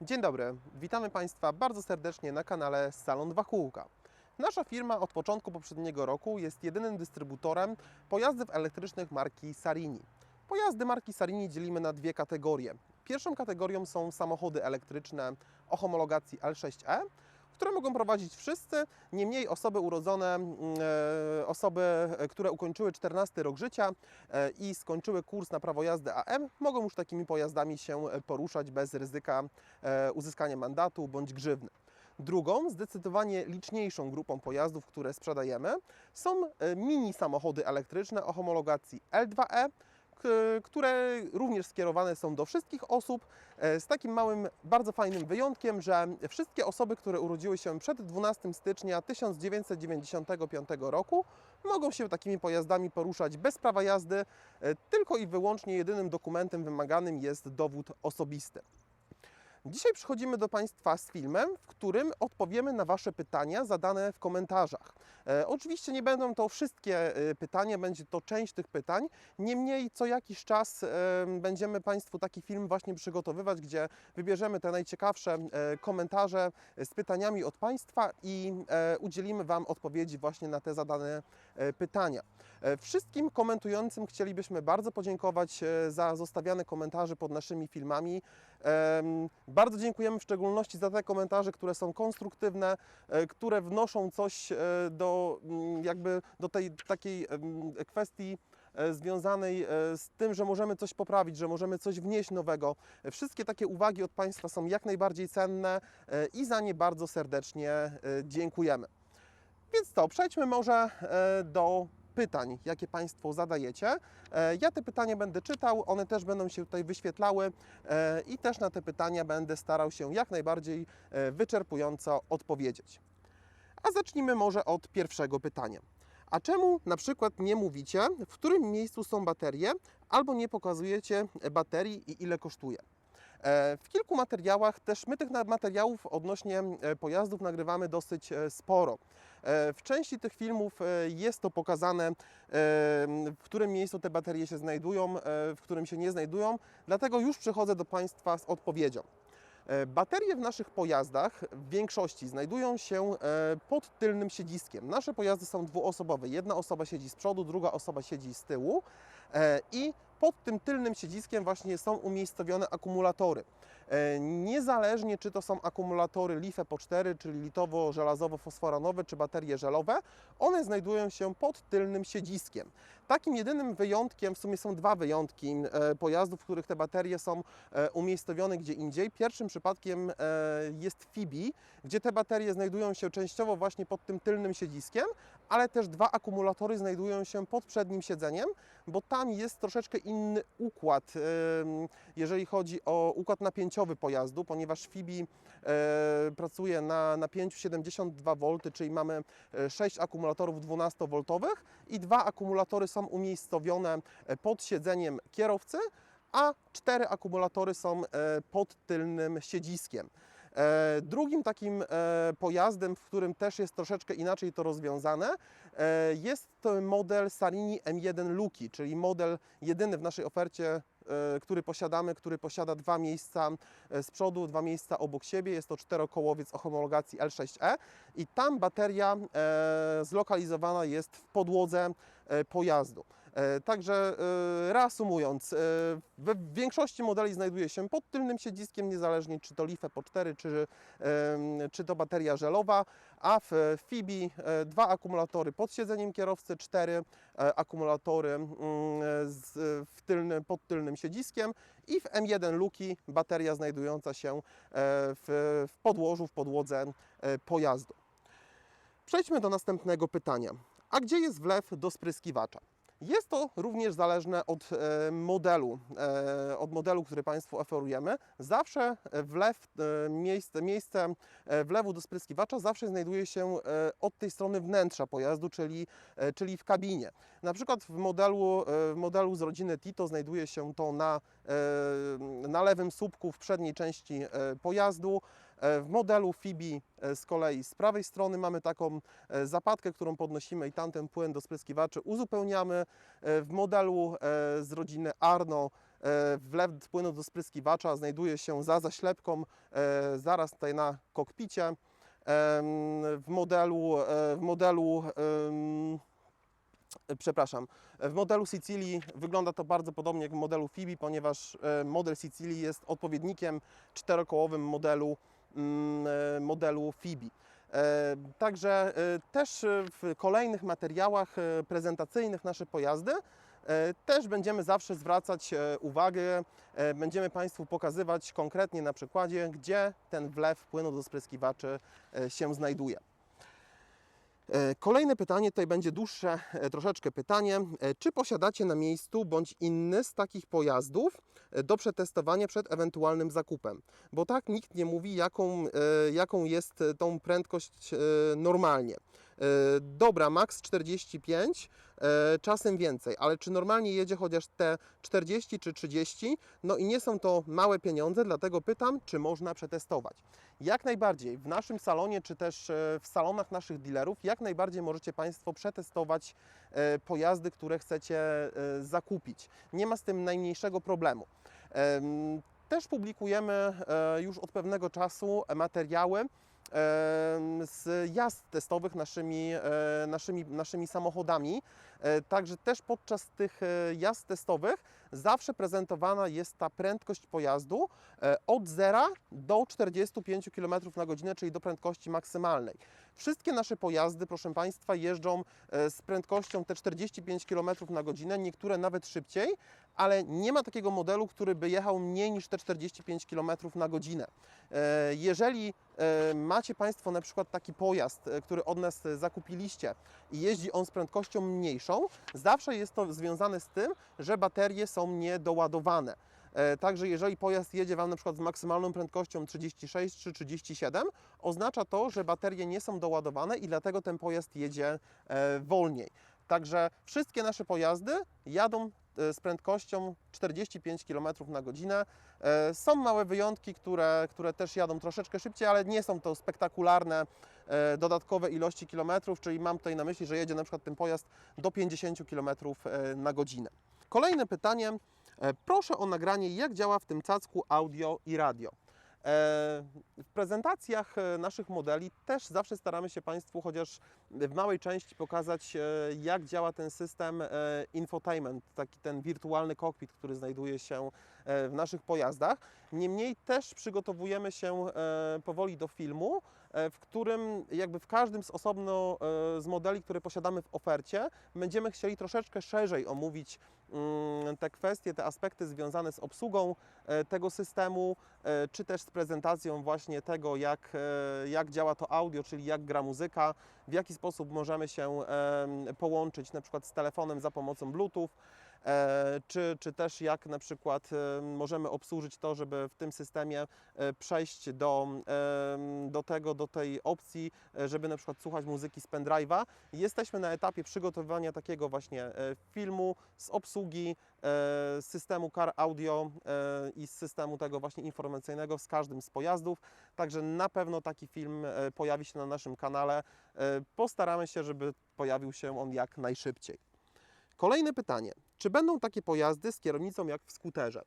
Dzień dobry, witamy Państwa bardzo serdecznie na kanale Salon Dwa Kółka. Nasza firma od początku poprzedniego roku jest jedynym dystrybutorem pojazdów elektrycznych marki Sarini. Pojazdy marki Sarini dzielimy na dwie kategorie. Pierwszą kategorią są samochody elektryczne o homologacji L6E, które mogą prowadzić wszyscy, niemniej osoby urodzone, mm, e, osoby, e, które ukończyły 14 rok życia e, i skończyły kurs na prawo jazdy AM, mogą już takimi pojazdami się poruszać bez ryzyka uzyskania mandatu bądź grzywny. Drugą, zdecydowanie liczniejszą grupą pojazdów, które sprzedajemy, są mini samochody elektryczne o homologacji L2E, k- które również skierowane są do wszystkich osób, e, z takim małym, bardzo fajnym wyjątkiem, że wszystkie osoby, które urodziły się przed 12 stycznia 1995 roku, mogą się takimi pojazdami poruszać bez prawa jazdy, e, tylko i wyłącznie jedynym dokumentem wymaganym jest dowód osobisty. Dzisiaj przychodzimy do Państwa z filmem, w którym odpowiemy na Wasze pytania zadane w komentarzach. E, oczywiście nie będą to wszystkie e, pytania, będzie to część tych pytań. Niemniej co jakiś czas e, będziemy Państwu taki film właśnie przygotowywać, gdzie wybierzemy te najciekawsze e, komentarze z pytaniami od Państwa i e, udzielimy Wam odpowiedzi właśnie na te zadane pytania. E, Wszystkim komentującym chcielibyśmy bardzo podziękować e, za zostawiane komentarze pod naszymi filmami. Bardzo dziękujemy w szczególności za te komentarze, które są konstruktywne, e, które wnoszą coś e, do mm, jakby do tej takiej kwestii e, związanej e, z tym, że możemy coś poprawić, że możemy coś wnieść nowego. E, Wszystkie takie uwagi od Państwa są jak najbardziej cenne e, i za nie bardzo serdecznie e, dziękujemy. Więc to, przejdźmy może e, do pytań, jakie Państwo zadajecie. E, Ja te pytania będę czytał, one też będą się tutaj wyświetlały e, i też na te pytania będę starał się jak najbardziej wyczerpująco odpowiedzieć. A zacznijmy może od pierwszego pytania. A czemu na przykład nie mówicie, w którym miejscu są baterie, albo nie pokazujecie baterii i ile kosztuje? E, W kilku materiałach, też my tych materiałów odnośnie e, pojazdów nagrywamy dosyć e, sporo. W części tych filmów jest to pokazane, w którym miejscu te baterie się znajdują, w którym się nie znajdują, dlatego już przychodzę do Państwa z odpowiedzią. Baterie w naszych pojazdach w większości znajdują się pod tylnym siedziskiem. Nasze pojazdy są dwuosobowe. Jedna osoba siedzi z przodu, druga osoba siedzi z tyłu i pod tym tylnym siedziskiem właśnie są umiejscowione akumulatory. E, Niezależnie czy to są akumulatory LiFe po 4, czyli litowo-żelazowo-fosforanowe, czy baterie żelowe, one znajdują się pod tylnym siedziskiem. Takim jedynym wyjątkiem, w sumie są dwa wyjątki e, pojazdów, w których te baterie są e, umiejscowione gdzie indziej. Pierwszym przypadkiem jest Fibi, gdzie te baterie znajdują się częściowo właśnie pod tym tylnym siedziskiem, ale też dwa akumulatory znajdują się pod przednim siedzeniem, bo tam jest troszeczkę inny układ, jeżeli chodzi o układ napięciowy pojazdu, ponieważ Fibi e, pracuje na napięciu 72 V, czyli mamy 6 akumulatorów 12V i dwa akumulatory są umiejscowione e, pod siedzeniem kierowcy, a cztery akumulatory są e, pod tylnym siedziskiem. E, Drugim takim e, pojazdem, w którym też jest troszeczkę inaczej to rozwiązane, e, jest model Sarini M1 Luki, czyli model jedyny w naszej ofercie, który posiadamy, który posiada dwa miejsca z przodu, dwa miejsca obok siebie. Jest to czterokołowiec o homologacji L6E i tam bateria zlokalizowana jest w podłodze pojazdu. E, Także e, reasumując, e, w większości modeli znajduje się pod tylnym siedziskiem, niezależnie czy to LiFe po 4, czy, czy to bateria żelowa, a w Fibi dwa akumulatory pod siedzeniem kierowcy, cztery akumulatory mm, z, w tylny, pod tylnym siedziskiem i w M1 Luki bateria znajdująca się w, w podłożu, w podłodze pojazdu. Przejdźmy do następnego pytania. A gdzie jest wlew do spryskiwacza? Jest to również zależne od e, modelu, e, od modelu, który Państwu oferujemy. Zawsze wlew, e, miejsce, miejsce wlewu do spryskiwacza zawsze znajduje się od tej strony wnętrza pojazdu, czyli, czyli w kabinie. Na przykład w modelu, w modelu z rodziny Tito znajduje się to na, na lewym słupku w przedniej części pojazdu. E, W modelu Fibi e, z kolei z prawej strony mamy taką e, zapadkę, którą podnosimy i tamten płyn do spryskiwaczy uzupełniamy. W modelu z rodziny Arno wlew płynu do spryskiwacza znajduje się za zaślepką, zaraz tutaj na kokpicie. W modelu, w modelu przepraszam, w modelu Sicilii wygląda to bardzo podobnie jak w modelu Fibi, ponieważ model Sicilii jest odpowiednikiem czterokołowym modelu, modelu Fibi. E, Także e, też e, w kolejnych materiałach e, prezentacyjnych nasze pojazdy e, też będziemy zawsze zwracać e, uwagę, e, będziemy Państwu pokazywać konkretnie na przykładzie, gdzie ten wlew płynu do spryskiwaczy e, się znajduje. E, Kolejne pytanie, tutaj będzie dłuższe e, troszeczkę pytanie. E, Czy posiadacie na miejscu bądź inny z takich pojazdów e, do przetestowania przed ewentualnym zakupem? Bo tak nikt nie mówi, jaką, e, jaką jest e, tą prędkość e, normalnie. Dobra, max 45, e, czasem więcej, ale czy normalnie jedzie chociaż te 40 czy 30? No i nie są to małe pieniądze, dlatego pytam, czy można przetestować. Jak najbardziej w naszym salonie, czy też e, w salonach naszych dealerów, jak najbardziej możecie Państwo przetestować e, pojazdy, które chcecie e, zakupić. Nie ma z tym najmniejszego problemu. Em, Też publikujemy e, już od pewnego czasu materiały z jazd testowych naszymi, e, naszymi, naszymi samochodami. E, Także też podczas tych e, jazd testowych zawsze prezentowana jest ta prędkość pojazdu e, od 0 do 45 km na godzinę, czyli do prędkości maksymalnej. Wszystkie nasze pojazdy, proszę Państwa, jeżdżą e, z prędkością te 45 km na godzinę, niektóre nawet szybciej, ale nie ma takiego modelu, który by jechał mniej niż te 45 km na godzinę. E, Jeżeli macie Państwo na przykład taki pojazd, który od nas zakupiliście i jeździ on z prędkością mniejszą, zawsze jest to związane z tym, że baterie są niedoładowane. E, Także jeżeli pojazd jedzie Wam na przykład z maksymalną prędkością 36 czy 37, oznacza to, że baterie nie są doładowane i dlatego ten pojazd jedzie e, wolniej. Także wszystkie nasze pojazdy jadą e, z prędkością 45 km na godzinę. Są małe wyjątki, które, które też jadą troszeczkę szybciej, ale nie są to spektakularne dodatkowe ilości kilometrów, czyli mam tutaj na myśli, że jedzie na przykład ten pojazd do 50 km na godzinę. Kolejne pytanie. E, Proszę o nagranie, jak działa w tym cacku audio i radio. E, W prezentacjach e, naszych modeli też zawsze staramy się Państwu chociaż w małej części pokazać, jak działa ten system infotainment, taki ten wirtualny kokpit, który znajduje się w naszych pojazdach. Niemniej też przygotowujemy się powoli do filmu, w którym jakby w każdym z osobno e, z modeli, które posiadamy w ofercie, będziemy chcieli troszeczkę szerzej omówić mm, te kwestie, te aspekty związane z obsługą e, tego systemu, e, czy też z prezentacją właśnie tego, jak, e, jak działa to audio, czyli jak gra muzyka, w jaki sposób możemy się połączyć na przykład z telefonem za pomocą Bluetooth, e, czy, czy też jak na przykład e, możemy obsłużyć to, żeby w tym systemie e, przejść do, do tego, do tej opcji, e, żeby na przykład słuchać muzyki z pendrive'a. Jesteśmy na etapie przygotowywania takiego właśnie e, filmu z obsługi e, systemu Car Audio e, i z systemu tego właśnie informacyjnego z każdym z pojazdów. Także na pewno taki film e, pojawi się na naszym kanale. E, Postaramy się, żeby pojawił się on jak najszybciej. Kolejne pytanie. Czy będą takie pojazdy z kierownicą jak w skuterze?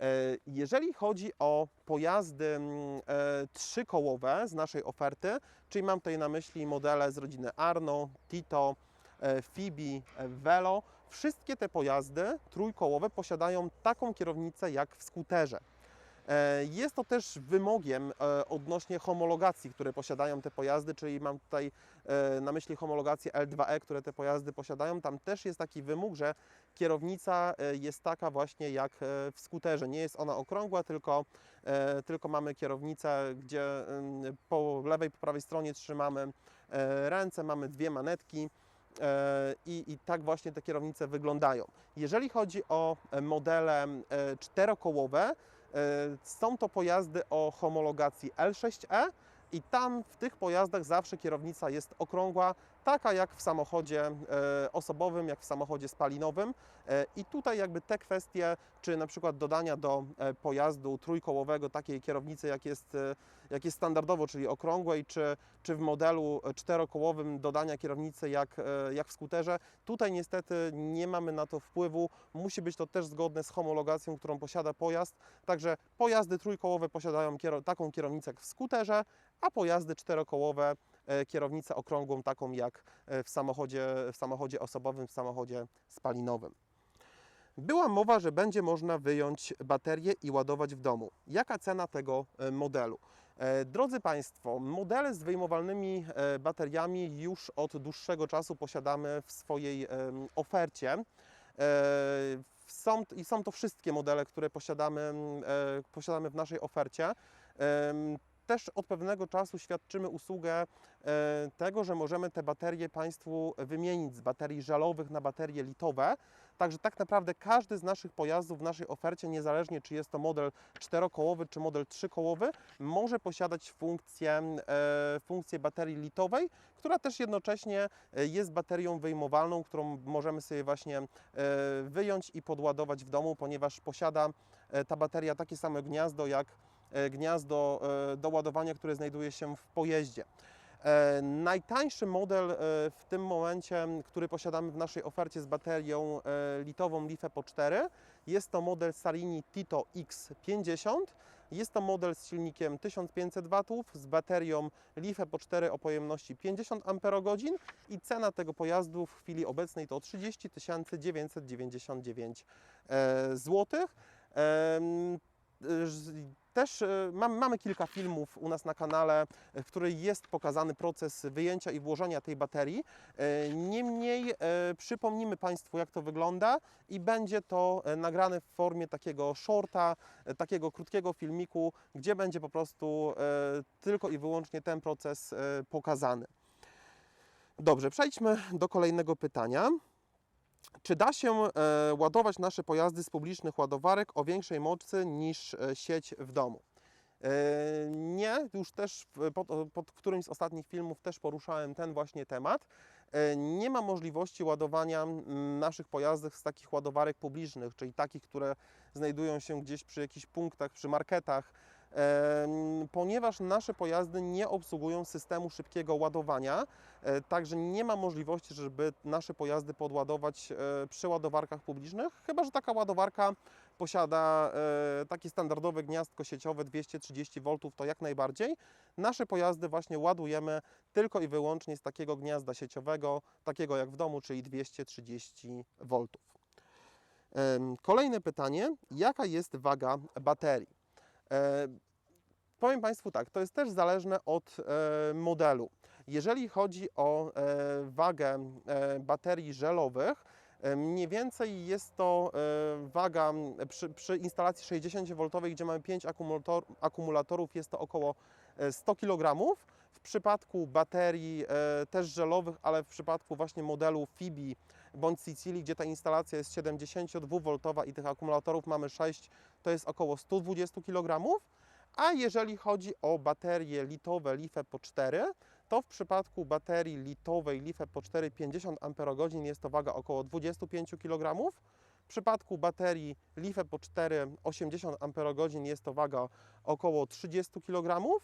E, Jeżeli chodzi o pojazdy mm, e, trzykołowe z naszej oferty, czyli mam tutaj na myśli modele z rodziny Arno, Tito, e, Fibi, Velo, wszystkie te pojazdy trójkołowe posiadają taką kierownicę jak w skuterze. E, Jest to też wymogiem e, odnośnie homologacji, które posiadają te pojazdy, czyli mam tutaj e, na myśli homologację L2E, które te pojazdy posiadają. Tam też jest taki wymóg, że kierownica jest taka właśnie jak w skuterze. Nie jest ona okrągła, tylko, tylko mamy kierownicę, gdzie em, po lewej, po prawej stronie trzymamy ręce, mamy dwie manetki. I, I tak właśnie te kierownice wyglądają. Jeżeli chodzi o modele czterokołowe, są to pojazdy o homologacji L6E i tam w tych pojazdach zawsze kierownica jest okrągła, taka jak w samochodzie e, osobowym, jak w samochodzie spalinowym. E, I tutaj jakby te kwestie, czy na przykład dodania do e, pojazdu trójkołowego takiej kierownicy, jak jest, jak jest standardowo, czyli okrągłej, czy, czy w modelu czterokołowym dodania kierownicy jak, jak w skuterze, tutaj niestety nie mamy na to wpływu. Musi być to też zgodne z homologacją, którą posiada pojazd. Także pojazdy trójkołowe posiadają taką kierownicę jak w skuterze, a pojazdy czterokołowe kierownicę okrągłą, taką jak e, w samochodzie, w samochodzie osobowym, w samochodzie spalinowym. Była mowa, że będzie można wyjąć baterię i ładować w domu. Jaka cena tego e, modelu? E, Drodzy Państwo, modele z wyjmowalnymi e, bateriami już od dłuższego czasu posiadamy w swojej ofercie. E, Są, I są to wszystkie modele, które posiadamy, e, posiadamy w naszej ofercie. Też od pewnego czasu świadczymy usługę e, tego, że możemy te baterie Państwu wymienić z baterii żelowych na baterie litowe. Także tak naprawdę każdy z naszych pojazdów w naszej ofercie, niezależnie czy jest to model czterokołowy czy model trzykołowy, może posiadać funkcję, e, funkcję baterii litowej, która też jednocześnie e, jest baterią wyjmowalną, którą możemy sobie właśnie wyjąć i podładować w domu, ponieważ posiada ta bateria takie samo gniazdo jak gniazdo e, do ładowania, które znajduje się w pojeździe. E, Najtańszy model e, w tym momencie, który posiadamy w naszej ofercie z baterią e, litową LiFePO 4, jest to model Sarini Tito X50. Jest to model z silnikiem 1500 W, z baterią LiFePO 4 o pojemności 50 Ah i cena tego pojazdu w chwili obecnej to 30 999 zł. Też e, mam, mamy kilka filmów u nas na kanale, w której jest pokazany proces wyjęcia i włożenia tej baterii. E, Niemniej e, przypomnimy Państwu, jak to wygląda i będzie to nagrane w formie takiego shorta, takiego krótkiego filmiku, gdzie będzie po prostu tylko i wyłącznie ten proces pokazany. Dobrze, przejdźmy do kolejnego pytania. Czy da się e, ładować nasze pojazdy z publicznych ładowarek o większej mocy niż e, sieć w domu? E, Nie, już też pod, pod którymś z ostatnich filmów też poruszałem ten właśnie temat. Nie ma możliwości ładowania naszych pojazdów z takich ładowarek publicznych, czyli takich, które znajdują się gdzieś przy jakichś punktach, przy marketach, ponieważ nasze pojazdy nie obsługują systemu szybkiego ładowania, e, także nie ma możliwości, żeby nasze pojazdy podładować e, przy ładowarkach publicznych, chyba że taka ładowarka posiada e, takie standardowe gniazdko sieciowe 230 V, to jak najbardziej. Nasze pojazdy właśnie ładujemy tylko i wyłącznie z takiego gniazda sieciowego, takiego jak w domu, czyli 230 V. Kolejne pytanie, jaka jest waga baterii? E, Powiem Państwu tak, to jest też zależne od e, modelu. Jeżeli chodzi o e, wagę baterii żelowych, mniej więcej jest to waga przy, przy instalacji 60V, gdzie mamy 5 akumulator, akumulatorów, jest to około e, 100 kg. W przypadku baterii też żelowych, ale w przypadku właśnie modelu Fibi bądź Sicilii, gdzie ta instalacja jest 72V i tych akumulatorów mamy 6, to jest około 120 kg. A jeżeli chodzi o baterie litowe LiFePO 4, to w przypadku baterii litowej LiFePO 4 50 Ah jest to waga około 25 kg. W przypadku baterii LiFePO 4 80 Ah jest to waga około 30 kg.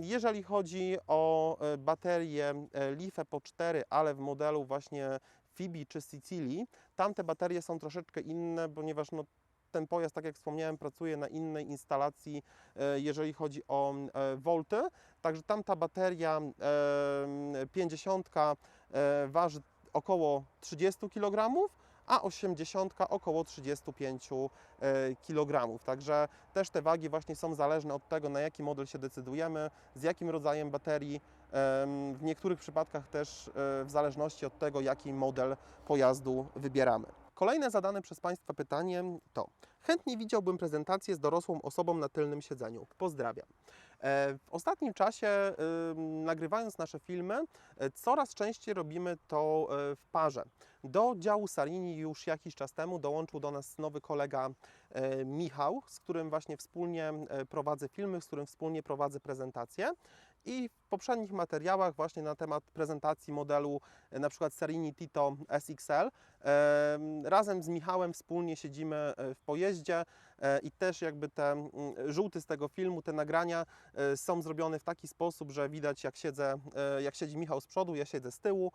Jeżeli chodzi o e, baterie e, LiFePO 4, ale w modelu właśnie Fibi czy Sicilii, tamte baterie są troszeczkę inne, ponieważ no, ten pojazd, tak jak wspomniałem, pracuje na innej instalacji, e, jeżeli chodzi o e, volty. Także tamta bateria e, 50 e, waży około 30 kg, a 80 około 35 kg. Także też te wagi właśnie są zależne od tego, na jaki model się decydujemy, z jakim rodzajem baterii. W niektórych przypadkach też e, w zależności od tego, jaki model pojazdu wybieramy. Kolejne zadane przez Państwa pytanie to: Chętnie widziałbym prezentację z dorosłą osobą na tylnym siedzeniu. Pozdrawiam. E, W ostatnim czasie, nagrywając nasze filmy, e, coraz częściej robimy to e, w parze. Do działu Sarini już jakiś czas temu dołączył do nas nowy kolega Michał, z którym właśnie wspólnie prowadzę filmy, z którym wspólnie prowadzę prezentacje. I poprzednich materiałach właśnie na temat prezentacji modelu e, na przykład Serini Tito SXL. Razem z Michałem wspólnie siedzimy e, w pojeździe e, i też jakby te mm, żółty z tego filmu, te nagrania są zrobione w taki sposób, że widać jak siedzę, jak siedzi Michał z przodu, ja siedzę z tyłu.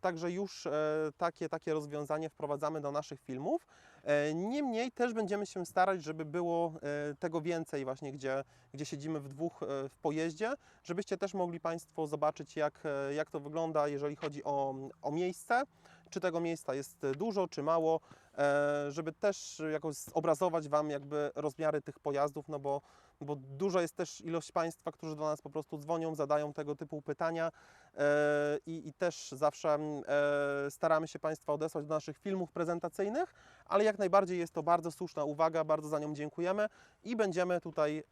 Także już takie, takie rozwiązanie wprowadzamy do naszych filmów. E, Niemniej też będziemy się starać, żeby było e, tego więcej właśnie, gdzie, gdzie siedzimy w dwóch e, w pojeździe, żebyście też mogli Państwo zobaczyć, jak, jak to wygląda, jeżeli chodzi o, o miejsce, czy tego miejsca jest dużo, czy mało, żeby też jakoś zobrazować Wam jakby rozmiary tych pojazdów, no bo, bo dużo jest też ilość Państwa, którzy do nas po prostu dzwonią, zadają tego typu pytania e, i, i też zawsze e, staramy się Państwa odesłać do naszych filmów prezentacyjnych, ale jak najbardziej jest to bardzo słuszna uwaga, bardzo za nią dziękujemy i będziemy tutaj e,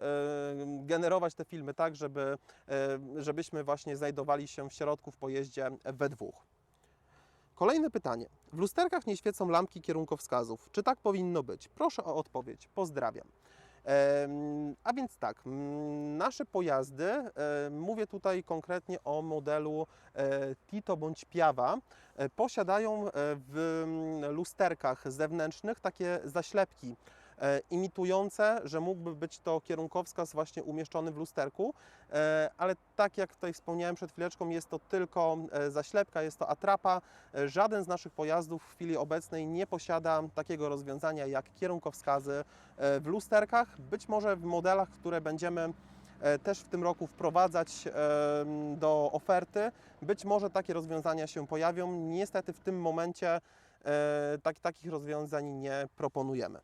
generować te filmy tak, żeby, żebyśmy właśnie znajdowali się w środku w pojeździe we dwóch. Kolejne pytanie. W lusterkach nie świecą lampki kierunkowskazów. Czy tak powinno być? Proszę o odpowiedź. Pozdrawiam. A więc tak, nasze pojazdy, mówię tutaj konkretnie o modelu e, Tito bądź Piawa, e, posiadają e, w lusterkach zewnętrznych takie zaślepki imitujące, że mógłby być to kierunkowskaz właśnie umieszczony w lusterku, e, ale tak jak tutaj wspomniałem przed chwileczką, jest to tylko e, zaślepka, jest to atrapa. E, Żaden z naszych pojazdów w chwili obecnej nie posiada takiego rozwiązania jak kierunkowskazy e, w lusterkach. Być może w modelach, które będziemy e, też w tym roku wprowadzać do oferty, być może takie rozwiązania się pojawią. Niestety w tym momencie e, tak, takich rozwiązań nie proponujemy.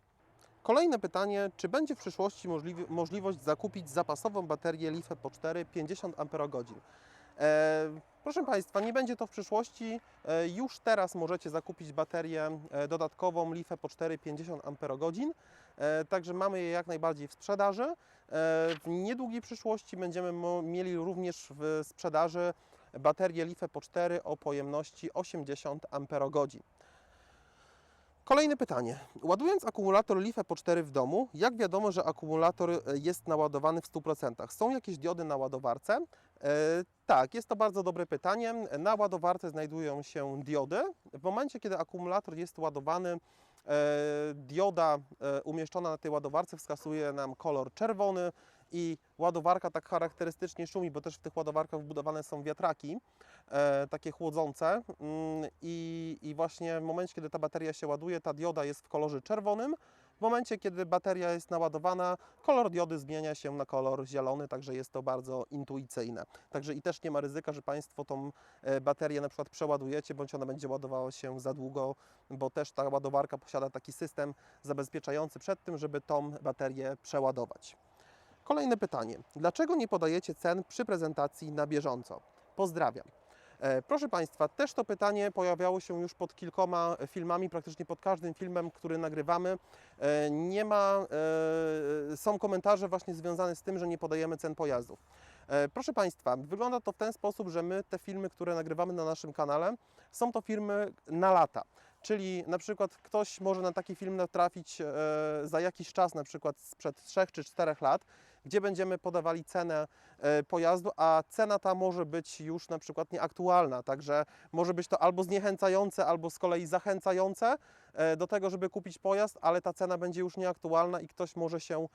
Kolejne pytanie, czy będzie w przyszłości możliwość zakupić zapasową baterię LiFe po 4 50 Ah? E, proszę Państwa, nie będzie to w przyszłości. E, już teraz możecie zakupić baterię e, dodatkową LiFe po 4 50 Ah. E, także mamy je jak najbardziej w sprzedaży. E, w niedługiej przyszłości będziemy mieli również w sprzedaży baterię LiFe po 4 o pojemności 80 Ah. Kolejne pytanie. Ładując akumulator LiFe po 4 w domu, jak wiadomo, że akumulator e, jest naładowany w 100%? Są jakieś diody na ładowarce? E, tak, jest to bardzo dobre pytanie. Na ładowarce znajdują się diody. W momencie, kiedy akumulator jest ładowany, e, dioda umieszczona na tej ładowarce wskazuje nam kolor czerwony i ładowarka tak charakterystycznie szumi, bo też w tych ładowarkach wbudowane są wiatraki, e, takie chłodzące mm, i, i właśnie w momencie, kiedy ta bateria się ładuje, ta dioda jest w kolorze czerwonym. W momencie, kiedy bateria jest naładowana, kolor diody zmienia się na kolor zielony, także jest to bardzo intuicyjne. Także i też nie ma ryzyka, że Państwo tą e, baterię na przykład przeładujecie, bądź ona będzie ładowała się za długo, bo też ta ładowarka posiada taki system zabezpieczający przed tym, żeby tą baterię przeładować. Kolejne pytanie. Dlaczego nie podajecie cen przy prezentacji na bieżąco? Pozdrawiam. E, Proszę Państwa, też to pytanie pojawiało się już pod kilkoma filmami, praktycznie pod każdym filmem, który nagrywamy. E, Nie ma, e, są komentarze właśnie związane z tym, że nie podajemy cen pojazdów. E, Proszę Państwa, wygląda to w ten sposób, że my te filmy, które nagrywamy na naszym kanale, są to filmy na lata. Czyli na przykład ktoś może na taki film natrafić e, za jakiś czas, na przykład sprzed 3 czy 4 lat, gdzie będziemy podawali cenę e, pojazdu, a cena ta może być już na przykład nieaktualna, także może być to albo zniechęcające, albo z kolei zachęcające e, do tego, żeby kupić pojazd, ale ta cena będzie już nieaktualna i ktoś może się,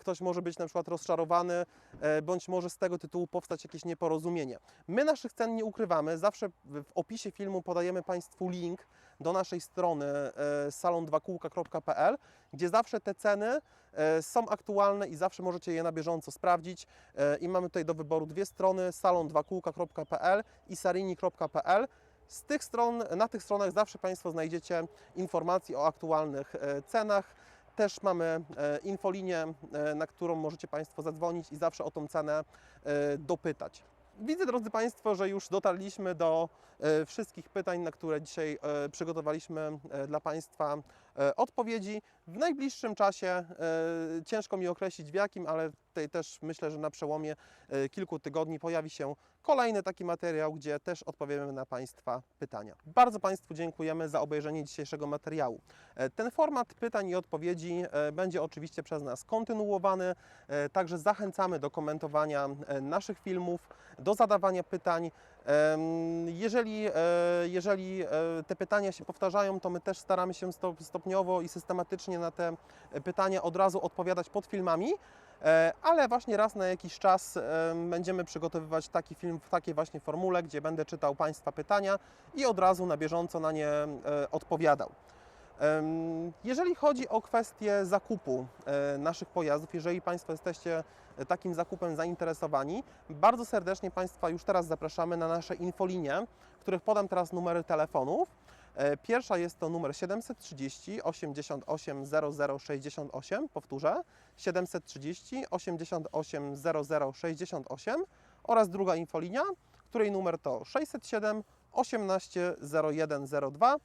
ktoś może być na przykład rozczarowany, e, bądź może z tego tytułu powstać jakieś nieporozumienie. My naszych cen nie ukrywamy, zawsze w opisie filmu podajemy Państwu link do naszej strony e, salon2kółka.pl, gdzie zawsze te ceny e, są aktualne i zawsze możecie je na bieżąco sprawdzić. E, I mamy tutaj do wyboru dwie strony, salon2kółka.pl i sarini.pl. Z tych stron, na tych stronach zawsze Państwo znajdziecie informacje o aktualnych e, cenach. Też mamy infolinię, na którą możecie Państwo zadzwonić i zawsze o tą cenę dopytać. Widzę, drodzy Państwo, że już dotarliśmy do wszystkich pytań, na które dzisiaj przygotowaliśmy dla Państwa odpowiedzi. W najbliższym czasie, e, ciężko mi określić w jakim, ale tutaj też myślę, że na przełomie e, kilku tygodni pojawi się kolejny taki materiał, gdzie też odpowiemy na Państwa pytania. Bardzo Państwu dziękujemy za obejrzenie dzisiejszego materiału. E, Ten format pytań i odpowiedzi e, będzie oczywiście przez nas kontynuowany, e, także zachęcamy do komentowania naszych filmów, do zadawania pytań. Jeżeli, jeżeli te pytania się powtarzają, to my też staramy się stop- stopniowo i systematycznie na te pytania od razu odpowiadać pod filmami, ale właśnie raz na jakiś czas em, będziemy przygotowywać taki film w takiej właśnie formule, gdzie będę czytał Państwa pytania i od razu na bieżąco na nie e, odpowiadał. Jeżeli chodzi o kwestię zakupu e, naszych pojazdów, jeżeli Państwo jesteście e, takim zakupem zainteresowani, bardzo serdecznie Państwa już teraz zapraszamy na nasze infolinie, których podam teraz numery telefonów. E, Pierwsza jest to numer 730 88 00 68, powtórzę, 730 88 00 68 oraz druga infolinia, której numer to 607 18 0102.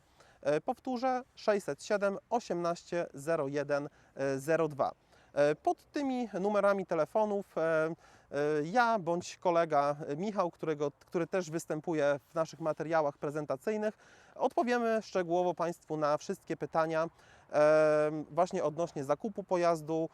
E, Powtórzę 607 18 01 e, 02. E, Pod tymi numerami telefonów e, e, ja bądź kolega Michał, którego, który też występuje w naszych materiałach prezentacyjnych, odpowiemy szczegółowo Państwu na wszystkie pytania właśnie odnośnie zakupu pojazdu,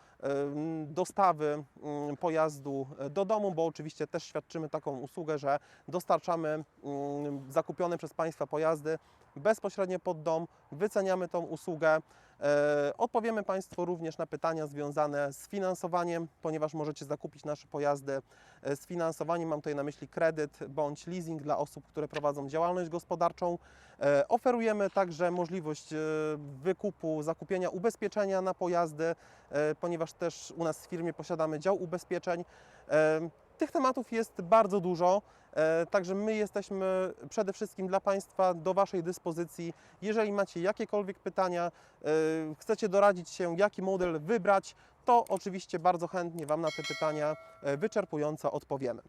dostawy mm, pojazdu do domu, bo oczywiście też świadczymy taką usługę, że dostarczamy mm, zakupione przez Państwa pojazdy bezpośrednio pod dom, wyceniamy tą usługę. E, Odpowiemy Państwu również na pytania związane z finansowaniem, ponieważ możecie zakupić nasze pojazdy e, z finansowaniem. Mam tutaj na myśli kredyt bądź leasing dla osób, które prowadzą działalność gospodarczą. E, Oferujemy także możliwość wykupu, zakupienia ubezpieczenia na pojazdy, ponieważ też u nas w firmie posiadamy dział ubezpieczeń. Tych tematów jest bardzo dużo. E, Także my jesteśmy przede wszystkim dla Państwa do Waszej dyspozycji. Jeżeli macie jakiekolwiek pytania, e, chcecie doradzić się, jaki model wybrać, to oczywiście bardzo chętnie Wam na te pytania e, wyczerpująco odpowiemy.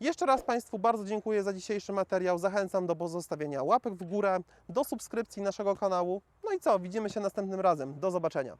Jeszcze raz Państwu bardzo dziękuję za dzisiejszy materiał. Zachęcam do pozostawienia łapek w górę, do subskrypcji naszego kanału. No i co, widzimy się następnym razem. Do zobaczenia.